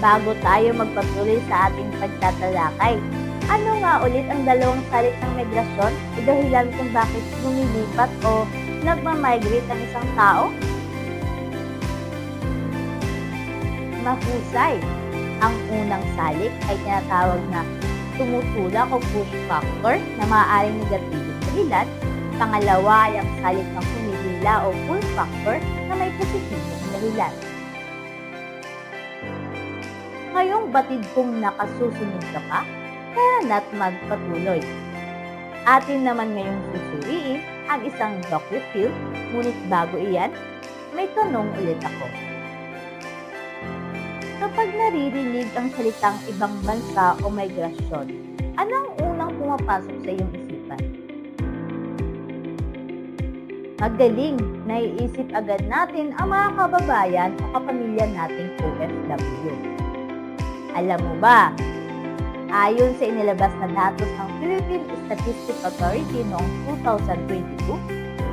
bago tayo magpatuloy sa ating pagtatalakay. Ano nga ulit ang dalawang salitang migrasyon o dahilan kung bakit lumilipat o nagmamigrate ang isang tao? Mahusay. Ang unang salik ay tinatawag na tumutulak o push factor na maaaring negatibong dahilan. Pangalawa ay ang salik ng humihila o pull factor na may positibong dahilan. Ngayong batid kong nakasusunod ka pa, kaya na't magpatuloy. Atin naman ngayong susuriin ang isang docu-film, ngunit bago iyan, may tanong ulit ako. Kapag naririnig ang salitang ibang bansa o migrasyon, ano ang unang pumapasok sa iyong isipan? Magaling, naiisip agad natin ang mga kababayan o kapamilya nating OFW. Alam mo ba, ayon sa inilabas na datos ng Philippine Statistics Authority noong 2022,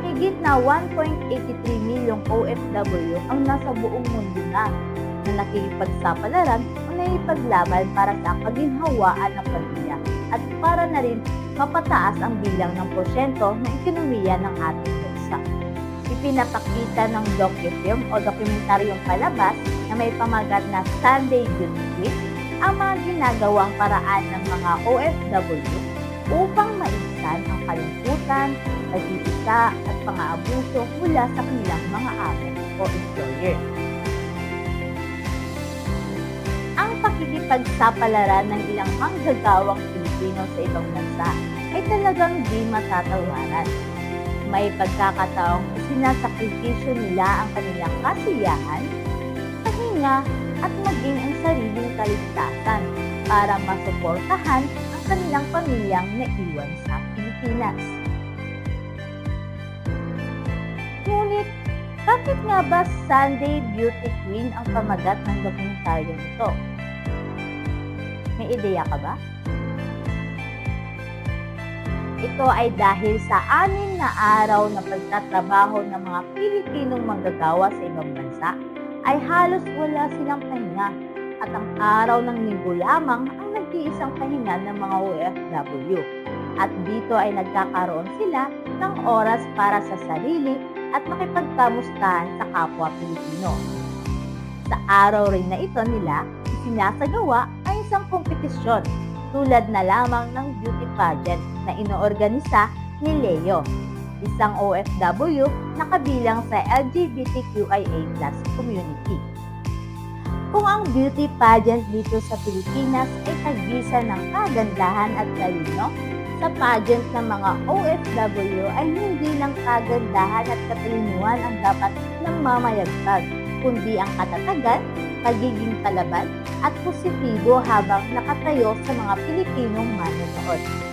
higit na 1.83 milyong OFW ang nasa buong mundo na na nakikipagsapalaran o nakipaglaban para sa kaginhawaan ng pamilya at para na rin mapataas ang bilang ng porsyento ng ekonomiya ng ating bansa. Ipinapakita ng docufilm o dokumentaryong palabas na may pamagat na Sunday Beauty Queen ang mga ginagawang paraan ng mga OFW upang maisan ang kalungkutan, pag-iisa at pang-aabuso mula sa kanilang mga amo o employer. Ang pakikipagsapalaran ng ilang manggagawang Pilipino sa ibang bansa ay talagang di matatawaran. May pagkakataong sinasakripisyo nila ang kanilang kasiyahan, pahinga at maging ang sariling kaligtasan para masuportahan ang kanilang pamilyang naiwan sa Pilipinas. Ngunit, bakit nga ba Sunday Beauty Queen ang pamagat ng dokumentaryo nito? May ideya ka ba? Ito ay dahil sa anim na araw na pagtatrabaho ng mga Pilipinong manggagawa sa ibang bansa ay halos wala silang pahinga at ang araw ng linggo lamang ang nag-iisang pahinga ng mga OFW. At dito ay nagkakaroon sila ng oras para sa sarili at makipagkamustahan sa kapwa Pilipino. Sa araw rin na ito nila, sinasagawa ay isang kompetisyon tulad na lamang ng beauty pageant na inoorganisa ni Leo, isang OFW na kabilang sa LGBTQIA community. Kung ang beauty pageant dito sa Pilipinas ay tagbisa ng kagandahan at talino, sa pageant ng mga OFW ay hindi lang kagandahan at katalinuhan ang dapat ng mamayagpag, kundi ang katatagan, pagiging palaban, at positibo habang nakatayo sa mga Pilipinong manonood.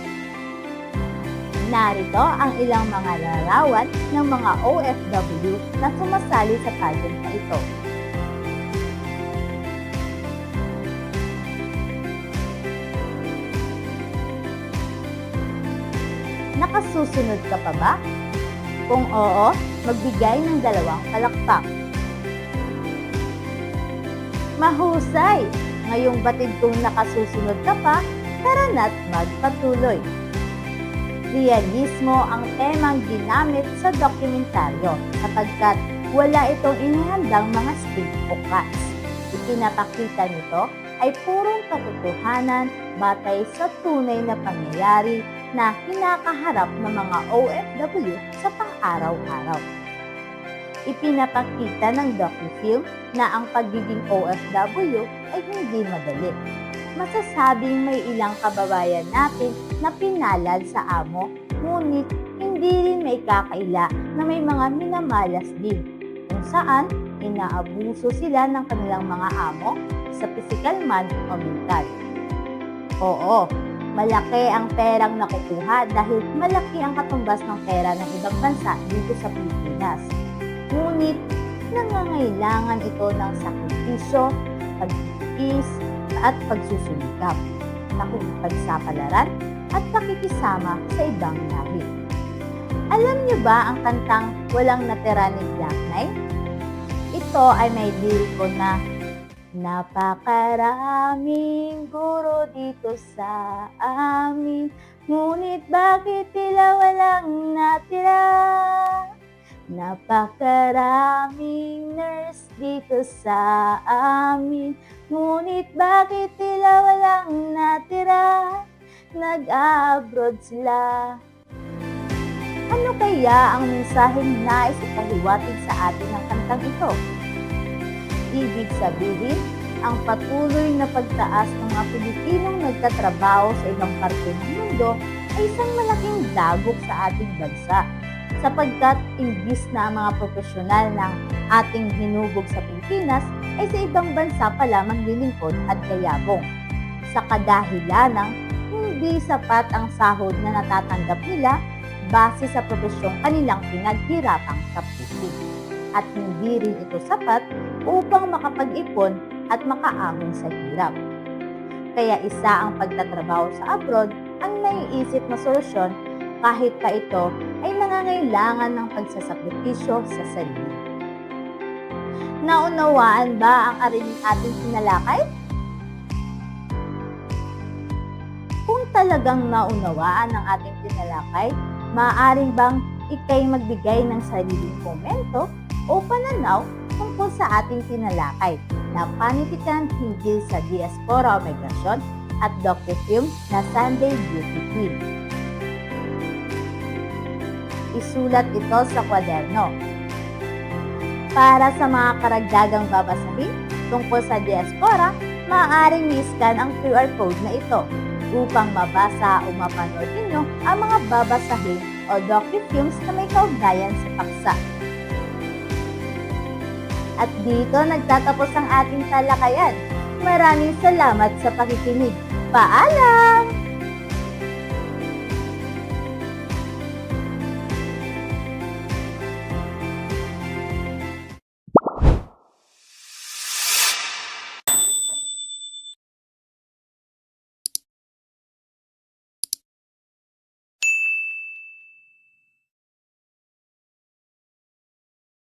Narito ang ilang mga larawan ng mga OFW na sumasali sa pageant na ito. Nakasusunod ka pa ba? Kung oo, magbigay ng dalawang palakpak. Mahusay! Ngayong batid kong nakasusunod ka pa, tara na't magpatuloy. Realismo ang temang ginamit sa dokumentaryo sapagkat wala itong inihandang mga cuts. Ipinapakita nito ay purong katotohanan batay sa tunay na pangyayari na kinakaharap ng mga OFW sa pang-araw-araw. Ipinapakita ng docu-film na ang pagiging OFW ay hindi madali. Masasabing may ilang kababayan natin na pinalad sa amo, ngunit hindi rin may kakaila na may mga minamalas din, kung saan inaabuso sila ng kanilang mga amo sa physical man o mental. Oo, malaki ang perang nakukuha dahil malaki ang katumbas ng pera ng ibang bansa dito sa Pilipinas. Ngunit, nangangailangan ito ng sakripisyo, pagtitiis, at pagsusumikap, pakikipagsapalaran, at pakikisama sa ibang lahi. Alam niyo ba ang kantang Walang Natira ni Black Knight? Ito ay may liriko na Napakaraming guro dito sa amin, ngunit bakit tila walang natira? Napakaraming nurse dito sa amin, ngunit bakit tila walang natira? Nag-abroad sila. Ano kaya ang mensaheng nais ipahiwatig sa atin ng kantang ito? Ibig sabihin, ang patuloy na pagtaas ng mga Pilipinong nagtatrabaho sa ibang parte ng mundo ay isang malaking dagok sa ating bansa sapagkat imbis na ang mga profesional ng ating hinubog sa Pilipinas ay sa ibang bansa pa lamang lilingkod at kayabong. Sa kadahilan ng hindi sapat ang sahod na natatanggap nila base sa profesyong kanilang pinaghirapang kapusin. At hindi rin ito sapat upang makapag-ipon at makaahon sa hirap. Kaya isa ang pagtatrabaho sa abroad ang naiisip na solusyon kahit pa ito ay nangangailangan ng pagsasakripisyo sa sarili. Naunawaan ba ang ating sinalakay? Talagang naunawaan ang ating tinalakay, maaaring bang ikay magbigay ng sariling komento o pananaw tungkol sa ating tinalakay na panitikan hinggil sa diaspora o migrasyon at docu-film na Sunday Beauty Queen. Isulat ito sa kwaderno. Para sa mga karagdagang babasahin tungkol sa diaspora, maaaring i-scan ang QR code na ito upang mabasa o mapanood ninyo ang mga babasahin o docu-films na may kaugnayan sa paksa. At dito nagtatapos ang ating talakayan. Maraming salamat sa pakikinig. Paalam!